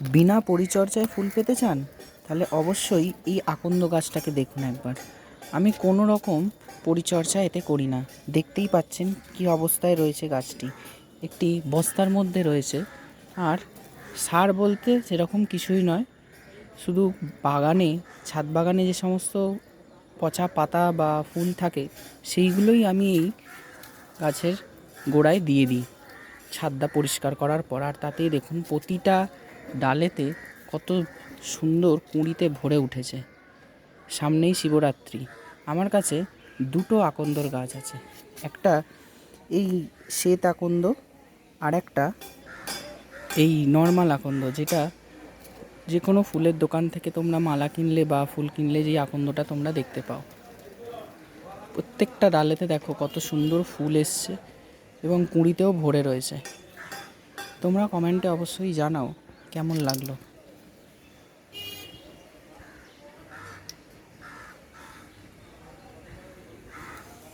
বিনা পরিচর্যায় ফুল পেতে চান? তাহলে অবশ্যই এই আকন্দ গাছটাকে দেখুন একবার। আমি কোনো রকম পরিচর্যা এতে করি না। দেখতেই পাচ্ছেন কি অবস্থায় রয়েছে গাছটি। একটি বস্তার মধ্যে রয়েছে। আর সার বলতে সেরকম কিছুই নয়। শুধু বাগানে, ছাদ বাগানে যে সমস্ত পচা পাতা বা ফুল থাকে, সেইগুলোই আমি এই গাছের গোড়ায় দিয়ে দিই। ছাদটা পরিষ্কার করার পর আর তাতেই দেখুন প্রতিটা ডালেতে কত সুন্দর কুঁড়িতে ভরে উঠেছে। সামনেই শিবরাত্রি। আমার কাছে দুটো আকন্দর গাছ আছে। একটা এই শ্বেত আকন্দ আর একটা এই নর্মাল আকন্দ, যেটা যে কোনো ফুলের দোকান থেকে তোমরা মালা কিনলে বা ফুল কিনলে যে আকন্দটা তোমরা দেখতে পাও। প্রত্যেকটা ডালেতে দেখো কত সুন্দর ফুল এসছে। এবং কুঁড়িতেও ভরে রয়েছে। তোমরা কমেন্টে অবশ্যই জানাও কেমন লাগল।